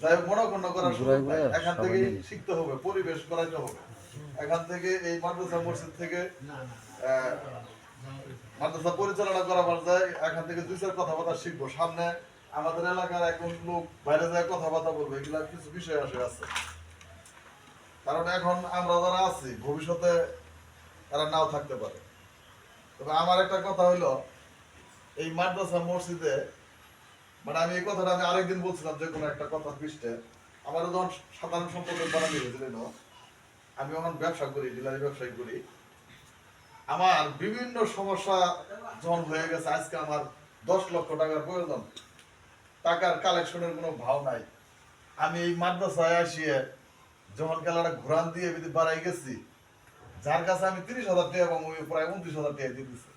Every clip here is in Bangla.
যাই হোক করার সুযোগ নাই। এখান থেকে শিখতে হবে পরিবেশ করাইতে হবে। এখান থেকে এই মাদ্রাসা মসজিদ থেকে মাদ্রাসা পরিচালনা করা যায় এখান থেকে দুই চার কথাবার্তা শিখব। সামনে আমাদের এলাকার একজন লোক বাইরে যায় কথাবার্তা বলবে এগুলা কিছু বিষয় আসে আছে। কারণ এখন আমরা যারা আছি ভবিষ্যতে তারা নাও থাকতে পারে। তবে আমার একটা কথা হইল এই মাদ্রাসা মসজিদে মানে আমি এই কথাটা আমি আরেকদিন বলছিলাম যে কোনো একটা কথা পৃষ্ঠে। আমার যখন সাধারণ সম্পর্কের বানানি হয়েছিল আমি যখন ব্যবসা করি ডিলারি ব্যবসায়ী করি আমার বিভিন্ন সমস্যা যখন হয়ে গেছে আজকে আমার দশ লক্ষ টাকার প্রয়োজন। টাকার কালেকশনের কোনো ভাব নাই। আমি এই মাদ্রাসায় আসিয়ে যখন খেলাটা ঘুরান দিয়ে যদি বাড়াই গেছি যার কাছে আমি তিরিশ হাজার টাকা এবং প্রায় উনত্রিশ হাজার টাকা দিয়ে দিচ্ছি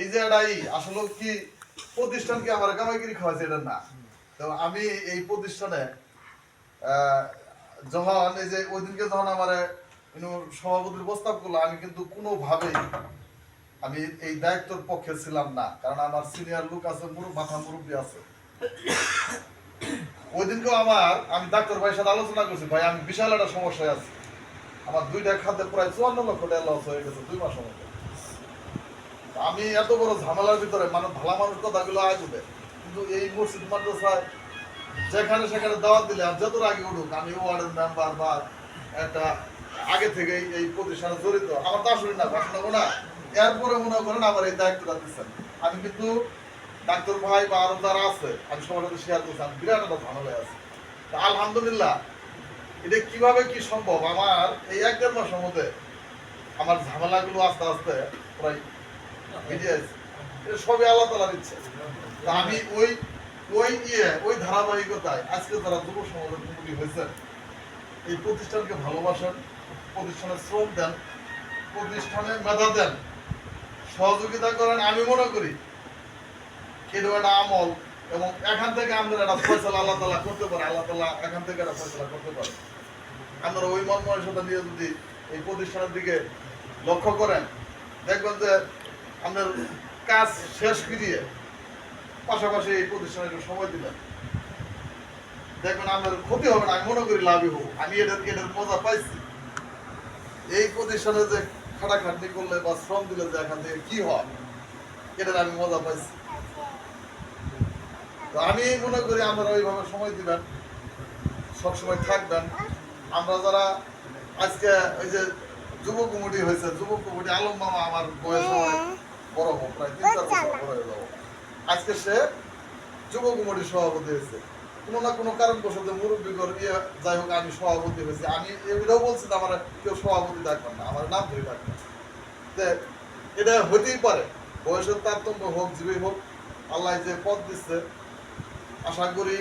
এই যে এটাই আসলে কি প্রতিষ্ঠানকে আমার কামাইগিরি খাওয়াছে এটা না। তো আমি এই প্রতিষ্ঠানে যখন এই যে ওই দিনকে যখন আমার সভাপতির প্রস্তাব করল, আমি কিন্তু কোনোভাবেই আমি এই দায়িত্বের পক্ষে ছিলাম না। কারণ আমার সিনিয়র লোক আছে মুরু মাথা মুরব্বী আছে। ওই দিনকেও আমার, আমি ডাক্তার ভাইয়ের সাথে আলোচনা করছি, ভাই, আমি বিশাল একটা সমস্যায় আছি। আমার দুইটা খাদ্যে প্রায় চুয়ান্ন লক্ষ টাকা লস হয়ে গেছে, দুই মাসের মধ্যে। আমি এত বড় ঝামেলার ভিতরে মানে ভালো মানুষ তো কথাগুলো আসবে কিন্তু এই মসজিদ মাদ্রাসায় যেখানে সেখানে দাওয়াত দিলে আর যত আগে উঠুক, আমি ওয়ার্ডের মেম্বার বা একটা আগে থেকে এই প্রতিষ্ঠানে জড়িত। আমার তা শুনি না ভাষণ না। এরপরে মনে করেন আমার এই দায়িত্বটা দিচ্ছেন। আমি কিন্তু ডাক্তার ভাই বা আরও যারা আছে, আমি সবার সাথে শেয়ার করছি, আমি বিরাট একটা ঝামেলায় আছে। তা আলহামদুলিল্লাহ, এটা কীভাবে কি সম্ভব? আমার এই এক দেড় মাসের মধ্যে আমার ঝামেলাগুলো আস্তে আস্তে প্রায় সবই আল্লাহ আমি ওই ওই ইয়ে ওই ধারাবাহিকতায় আজকে যুব সমাজের এই প্রতিষ্ঠানকে ভালোবাসেন শ্রম দেন, প্রতিষ্ঠানে মেধা দেন, সহযোগিতা করেন, আমি মনে করি এটা একটা আমল এবং এখান থেকে আমাদের একটা ফয়সলা আল্লাহ তালা করতে পারে, আল্লাহ তালা এখান থেকে একটা ফয়সলা করতে পারে। আপনারা ওই মন মনসতা নিয়ে যদি এই প্রতিষ্ঠানের দিকে লক্ষ্য করেন, দেখবেন যে আপনার কাজ শেষ করিয়ে পাশাপাশি এই প্রতিষ্ঠানে একটু সময় দিবেন দেখবেন আমার ক্ষতি হবে না, আমি মনে করি লাভই হব আমি এটার এটার মজা পাইছি। এই প্রতিষ্ঠানে যে খাটাখাটনি করলে বা শ্রম দিলে যে এখান থেকে কি হয় এটার আমি মজা পাইছি। তো আমি মনে করি আপনারা ওইভাবে সময় দিবেন, সবসময় থাকবেন। আমরা যারা আজকে ওই যে যুব কমিটি হয়েছে যুব কমিটি আলম মামা আমার বয়স হয়। বড় হোক প্রায় তিন চার বছর বড় হয়ে যাব। আজকে সে যুব কমিটির সভাপতি হয়েছে। কোনো না কোনো কারণ বসত মুরব্বী করে ইয়ে যাই হোক আমি সভাপতি হয়েছি। আমি এগুলোও বলছি যে আমার কেউ সভাপতি ডাকবেন না আমার নাম ধরে ডাকবেন যে এটা হইতেই পারে। বয়সের তারতম্য হোক জীবী হোক আল্লাহ যে পথ দিচ্ছে আশা করি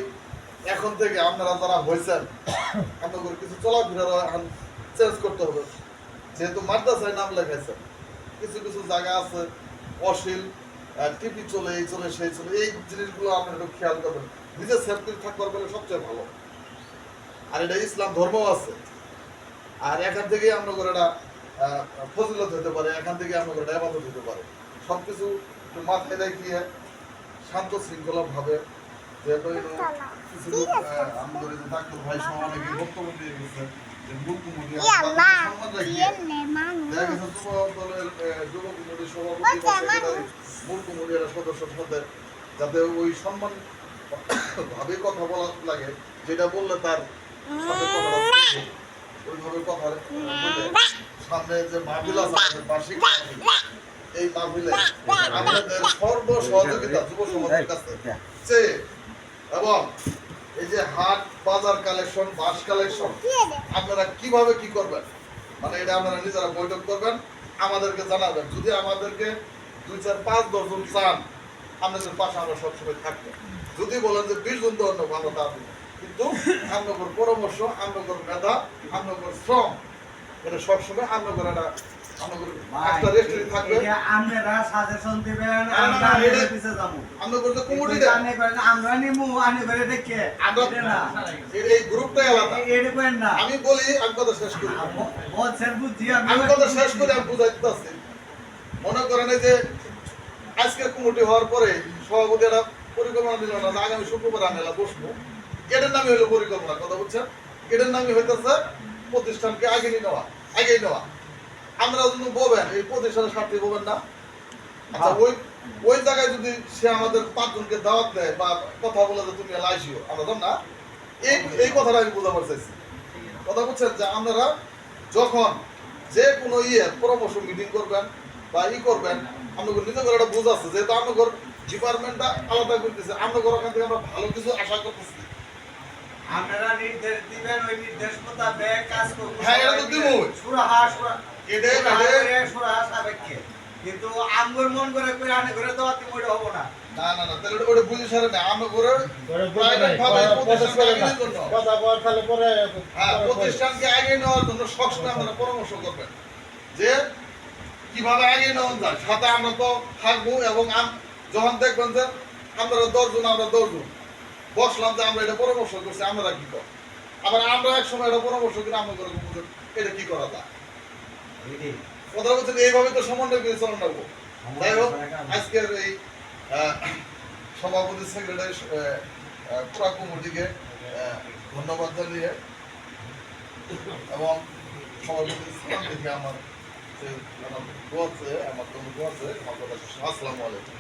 এখন থেকে আপনারা যারা হয়েছেন আপনাদের কিছু চলাফেরা এখন চেঞ্জ করতে হবে। যেহেতু মাদ্রাসায় নাম লেখাইছেন কিছু কিছু জায়গা আছে অশীল টিভি চলে এই চলে সেই চলে এই জিনিসগুলো আপনারা একটু খেয়াল করবেন। নিজের সেফটি থাকবার পেলে সবচেয়ে ভালো। আর এটা ইসলাম ধর্ম আছে। আর এখান থেকে আমরা করে এটা ফজিলত হতে পারে এখান থেকে আমরা করে এটা আবাদত হতে পারে। সব কিছু একটু মাথায় রেখিয়ে শান্ত শৃঙ্খলা ভাবে যেহেতু কিছু আমাদের ডাক্তার ভাই সহ অনেকে বক্তব্য দিয়ে গেছে যে মূল কুমুরিয়া যাতে ওই সম্মান ভাবে কথা বলা লাগে যেটা বললে তার। ওইভাবে কথা সামনে যে মাহফিল আছে বার্ষিক এই মাহফিলে আমাদের সর্ব সহযোগিতা যুব সমাজের কাছে। চেয়ে এবং এই যে হাট বাজার কালেকশন বাস কালেকশন আপনারা কীভাবে কি করবেন? মানে এটা আপনারা নিজেরা বৈঠক করবেন, আমাদেরকে জানাবেন যদি আমাদেরকে দুই, চার, পাঁচ দশজন চান আপনাদের পাশে আমরা সবসময় থাকব যদি বলেন যে বিশ জন দণ্ড ভালো তা। কিন্তু আপনাদের পরামর্শ আমনগর মেধা আপনাদের শ্রম, এটা সবসময় আমনগর একটা একটা রেস্টুরেন্ট থাকবে। আপনারা সাজেশন দিবেন না, না, আমরা না, এর এটা- পিছে যাব। আপনাদের যে কমিটি কিন্তু আপনি করেন, আমরা নিমু আনি করে দেখে। আমরা এটা না। এই গ্রুপটাই আলাদা। এটা করেন না। আমি বলি আমি কথা শেষ করি। বলছেন বুদ্ধি আমি কথা শেষ করে আমি বুঝাইতে মনে করেন যে আজকে কমিটি হওয়ার পরে সভাপতি একটা পরিকল্পনা দিল না আগামী শুক্রবার আমি বসবো। এটার নামই হলো পরিকল্পনা কথা বুঝছেন? এটার নামই হইতেছে প্রতিষ্ঠানকে আগে নেওয়া আগে নেওয়া। আমরা যদি বলবেন এই প্রতিষ্ঠানের স্বার্থে বলবেন না। আচ্ছা ওই ওই জায়গায় যদি সে আমাদের পাঁচজনকে দাওয়াত দেয় বা কথা বলে যে তুমি লাইসিও আমরা জান না। এই এই কথাটা আমি বোঝাবার চাইছি কথা বুঝছেন যে আপনারা যখন যে কোনো ইয়ে পরামর্শ মিটিং করবেন বা ই করবেন আপনাদের নিজের করে একটা বোঝ আছে যেহেতু আপনাদের ডিপার্টমেন্টটা আলাদা করতেছে আপনাদের ওখান থেকে আমরা ভালো কিছু আশা করতেছি। আপনারা নির্দেশ দিবেন ওই নির্দেশ মোতাবেক কাজ করব। হ্যাঁ, এটা তো দিবই। সুরাহা সুরাহা কিন্তু আমগর মন করে করে আনে করে তো আতি ওইটা হব না। না না না তাহলে ওটা বুঝে আমরা করে প্রাইভেট ভাবে প্রতিষ্ঠানকে আগে নেওয়ার কথা বল তাহলে পরে হ্যাঁ প্রতিষ্ঠানকে আগে নেওয়ার জন্য সবসময় আমরা পরামর্শ করবেন যে কীভাবে আগে নেওয়া যায়। সাথে আমরা তো থাকব এবং আম- যখন দেখবেন যে আমরা দশজন আমরা দশজন। বসলাম যে আমরা এটা পরামর্শ করছি আমরা কি কর? আবার আমরা এক সময় এটা পরামর্শ করে আমরা করে এটা কি করা যায়? কথা বলছেন এইভাবে তো সমন্বয় করে চলন রাখব যাই হোক আজকের এই সভাপতি সেক্রেটারি পুরা আহ, ধন্যবাদ জানিয়ে এবং সভাপতি ইসলাম দেখে আমার আমার আছে আমার কথা আসসালামু আলাইকুম।